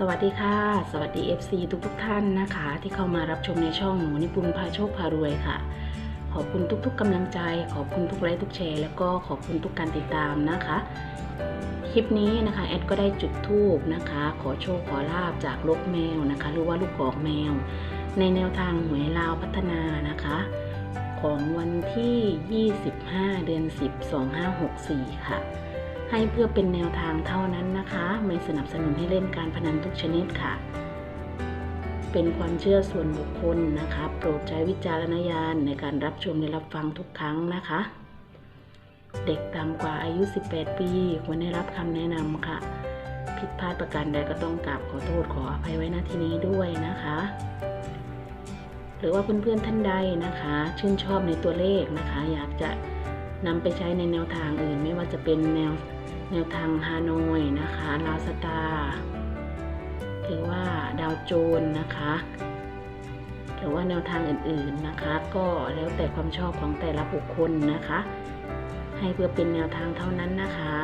สวัสดีค่ะ สวัสดี FC ทุกทุกท่านนะคะ ที่เข้ามารับชมในช่องหนูนิปุนพาโชคพารวยค่ะ ขอบคุณทุก ๆกำลังใจ ขอบคุณทุกไลค์ทุกแชร์ แล้วก็ขอบคุณทุกการติดตามนะคะ คลิปนี้นะคะแอดก็ได้จุดธูปนะคะ ขอโชคขอลาบจากลูกแมวนะคะ หรือว่าลูกกอกแมว ในแนวทางหวยลาวพัฒนานะคะ ของวันที่ 25 เดือน 10 2564 ค่ะ ให้เพื่อเป็นแนวทางเท่านั้นนะคะ ไม่สนับสนุนให้เล่นการพนันทุกชนิดค่ะ เป็นความเชื่อส่วนบุคคลนะคะ โปรดใช้วิจารณญาณในการรับชมและรับฟังทุกครั้งนะคะ เด็กต่ำกว่าอายุ 18 ปีควรได้รับคำแนะนำค่ะ ผิดพลาดประการใดก็ต้องกราบขอโทษขออภัยไว้ณที่นี้ด้วยนะคะหรือว่าเพื่อนๆท่านใดนะคะ ชื่นชอบในตัวเลขนะคะ อยากจะนำไปใช้ในแนวทางอื่น ไม่ว่าจะเป็นแนว แนวทางฮานอยนะคะลาวสตาร์หรือว่าดาวโจนนะคะ หรือว่าแนวทางอื่นๆนะคะ ก็แล้วแต่ความชอบของแต่ละบุคคลนะคะ ให้เพื่อเป็นแนวทางเท่านั้นนะคะ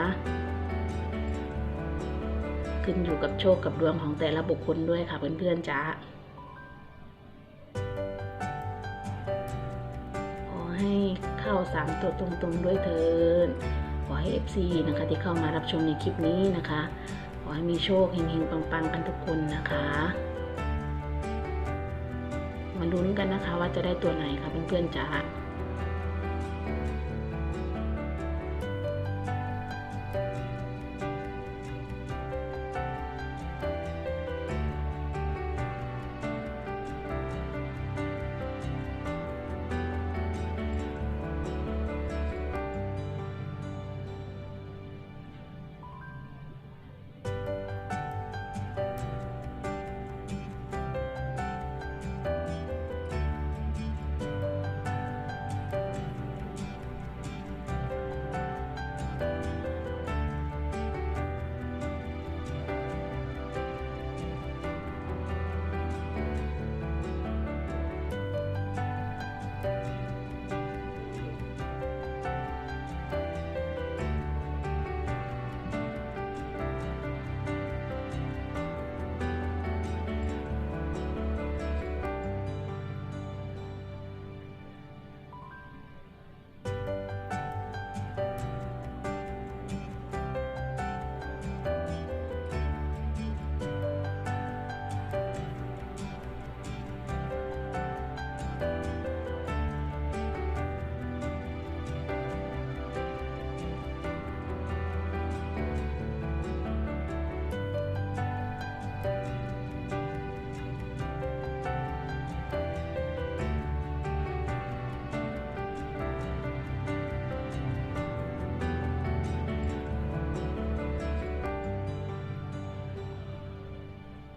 ขึ้นอยู่กับโชคกับดวงของแต่ละบุคคลด้วยค่ะเพื่อนๆจ้าขอให้เข้าสามตัวตรงๆด้วยเถิด อให้ FC นะคะที่เข้ามารับชมในคลิปนี้นะคะ ขอให้มีโชคเฮงๆปังๆกันทุกคนนะคะ มาลุ้นกันนะคะว่าจะได้ตัวไหนคะเพื่อนๆจ้า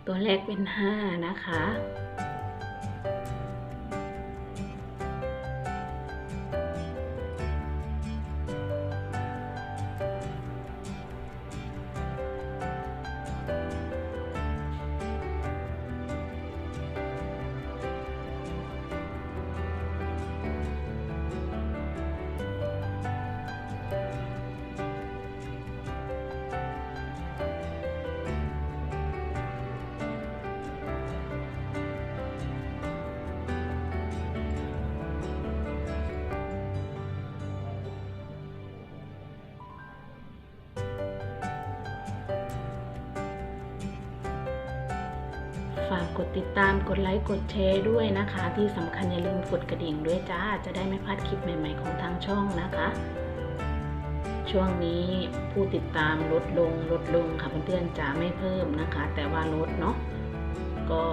ตัวแรกเป็น 5 นะคะ ฝากกดติดตามกดไลค์กดแชร์ด้วยนะคะ ที่สำคัญอย่าลืมกดกระดิ่งด้วยจ้า จะได้ไม่พลาดคลิปใหม่ ๆ ของทางช่องนะคะ ช่วงนี้ผู้ติดตามลดลงลดลงค่ะเพื่อนๆจะไม่เพิ่มนะคะ แต่ว่าลดเนาะก็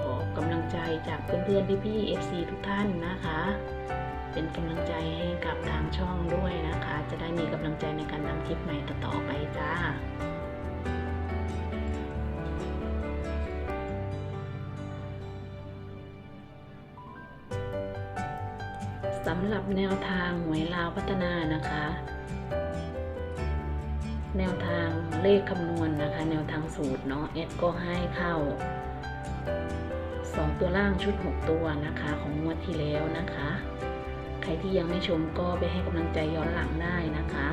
ขอกำลังใจจากเพื่อนๆพี่ๆ FC ทุกท่านนะคะ เป็นกำลังใจให้กับทางช่องด้วยนะคะ จะได้มีกำลังใจในการทำคลิปใหม่ต่อๆไปจ้า แนวทางหวยลาวพัฒนานะคะ แนวทางเลขคำนวณนะคะ แนวทางสูตรเนาะเอสก็ให้เข้า 2 ตัวล่างชุด 6 ตัวนะคะ ของงวดที่แล้วนะคะ ใครที่ยังไม่ชมก็ไปให้กำลังใจย้อนหลังได้นะคะ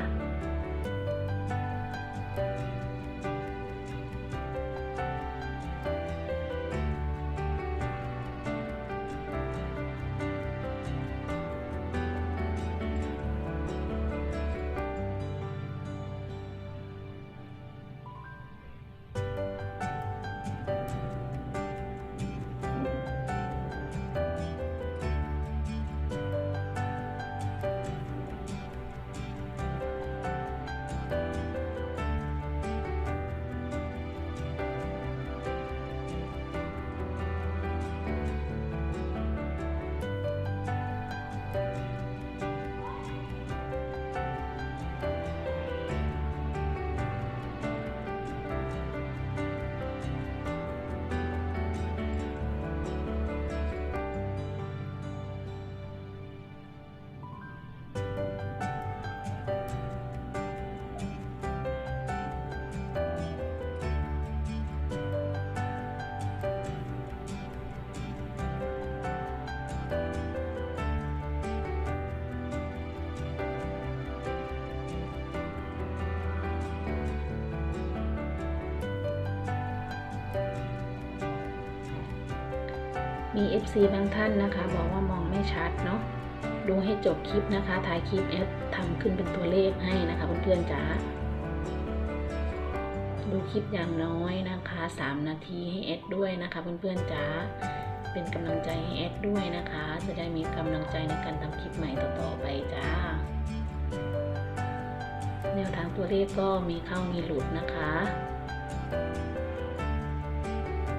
มี FC บางท่านนะคะ บอกว่ามองไม่ชัดเนาะดูให้จบคลิปนะคะถ่ายคลิปแอดทำขึ้นเป็นตัวเลขให้นะคะเพื่อนๆจ๋าดูคลิปอย่างน้อยนะคะ 3 นาทีให้แอดด้วยนะคะเพื่อนๆจ๋าเป็นกำลังใจให้แอดด้วยนะคะ จะได้มีกำลังใจในการทำคลิปใหม่ต่อๆไปจ้า แนวทางตัวเลขก็มีเข้ามีหลุดนะคะ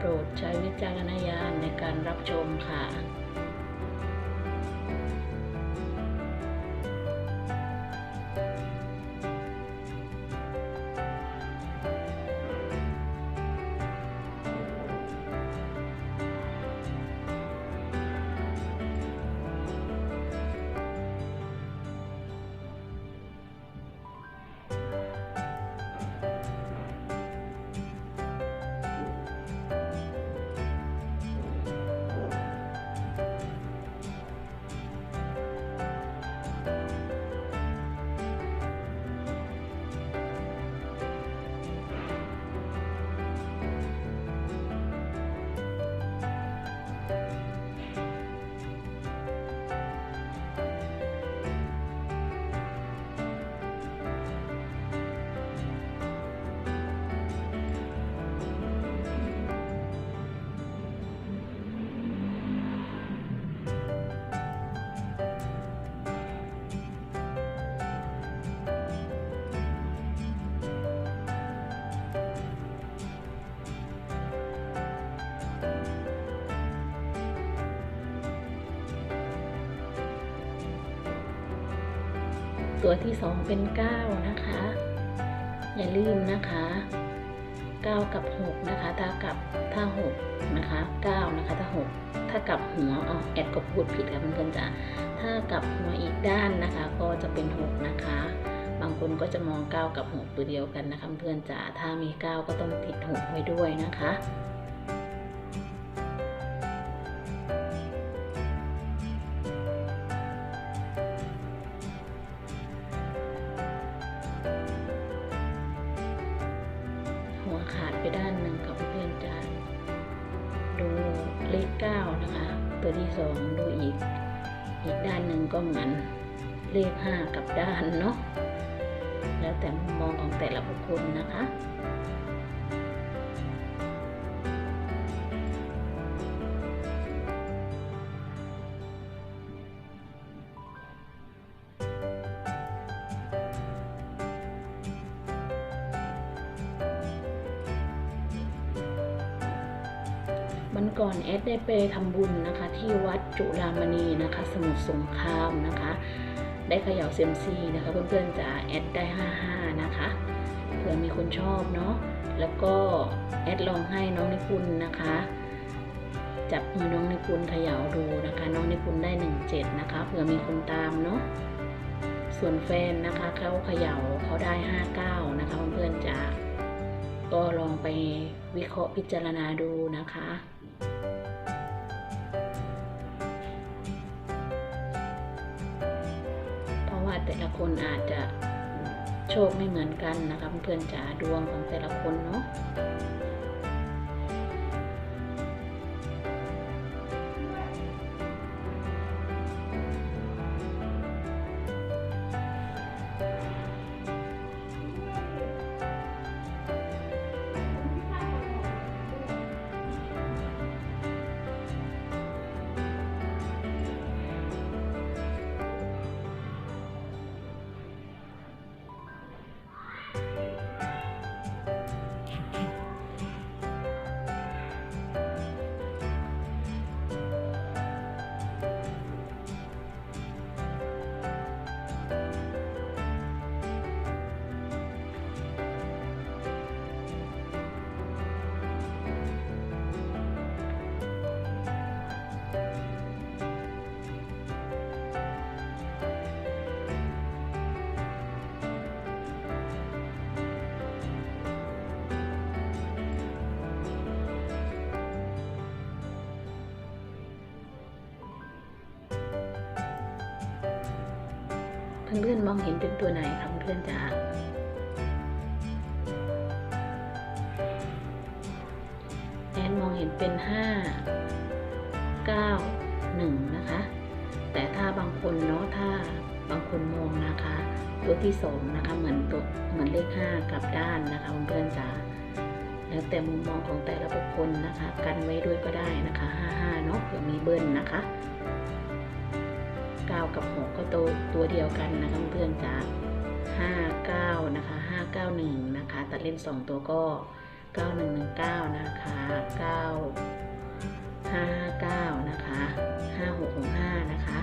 ปรดใช้วิจารณญาณในการรับชมค่ะ ตัวที่สองเป็น 9 นะคะ อย่าลืมนะคะ 9 กับ 6 นะคะ ถ้ากับถ้า 6 นะคะ 9 นะคะ ถ้า 6 ถ้ากับหัวอ๋อแอดก็พูดผิดค่ะเพื่อนๆจ้ะถ้ากับหัวอีกด้านนะคะ ก็จะเป็น 6 นะคะ บางคนก็จะมอง 9 กับ 6 ตัวเดียวกันนะคะเพื่อนๆจ๋าถ้ามี 9 ก็ต้องติด 6 ไว้ด้วยนะคะ ดไปด้านหนึ่งกับเพื่อนๆจะดูเลขเก้านะคะ ตัวที่สองดูอีก อีกด้านหนึ่งก็เหมือนเลขห้ากับด้านเนาะแล้วแต่มุมมองของแต่ละบุคคลนะคะ วันก่อนแอดได้ไปทำบุญนะคะ ที่วัดจุฬามณีนะคะ สมุทรสงครามนะคะ ได้เขย่าเซียมซีนะคะ เพื่อนๆจะแอดได้ 55 นะคะเผื่อมีคนชอบเนาะแล้วก็แอดลองให้น้องนิพุนนะคะ จับมือน้องนิพุนเขย่าดูนะคะ น้องนิพุนได้ 17 นะคะเผื่อมีคนตามเนาะส่วนแฟนนะคะเขาเขย่าเขาได้ 59 นะคะเพื่อนๆจะ ก็ลองไปวิเคราะห์พิจารณาดูนะคะเพราะว่าแต่ละคนอาจจะโชคไม่เหมือนกันนะคะเพื่อนๆจ๋าดวงของแต่ละคนเนาะ เพื่อนๆมองเห็นเป็นตัวไหนคะเพื่อนๆจ๋าแอนมองเห็นเป็นห้า591 นะคะ แต่ถ้าบางคนเนาะถ้าบางคนมองนะคะ ตัวที่สองนะคะ เหมือนตัวเหมือนเลข 5กลับด้านนะคะเพื่อนๆจ๋าแล้วแต่มุมมองของแต่ละบุคคลนะคะ กันไว้ด้วยก็ได้นะคะ 55 เนาะเผื่อมีเบิ้ลนะคะ 9 กับ 6 ก็ตัวตัวเดียวกันนะคะเพื่อนจ๋า59 นะคะ 591 นะคะ ตัดเล่น 2 ตัวก็ 9119 นะคะ 959 นะคะ 5665 นะคะ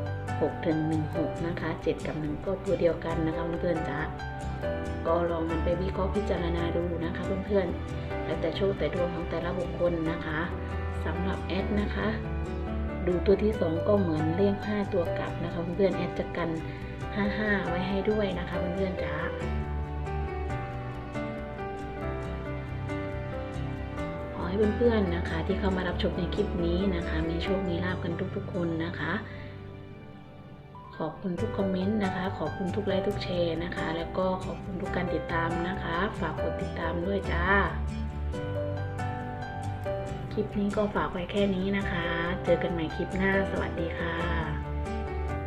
6 ถึง 16 นะคะ 7 กับ 1 ก็ตัวเดียวกันนะคะเพื่อนๆจ๋าก็ลองมันไปวิเคราะห์พิจารณาดูนะคะเพื่อนๆแล้วแต่โชคแต่ดวงของแต่ละบุคคลนะคะสำหรับแอดนะคะ ดูตัวที่ 2 ก็เหมือนเลข5ตัวกลับนะคะเพื่อนๆแอดจะกัน 55 ไว้ให้ด้วยนะคะเพื่อนๆจ๋าขอให้เพื่อนๆนะคะ ที่เข้ามารับชมในคลิปนี้นะคะ มีโชค มีลาบกันทุกๆ คนนะคะขอบคุณทุกคอมเมนต์นะคะ ขอบคุณทุกไลค์ทุกแชร์นะคะ แล้วก็ขอบคุณทุกการติดตามนะคะ ฝากกดติดตามด้วยจ้า ลิปนี้ก็ฝากไว้แค่นี้นะคะ เจอกันใหม่คลิปหน้า สวัสดีค่ะ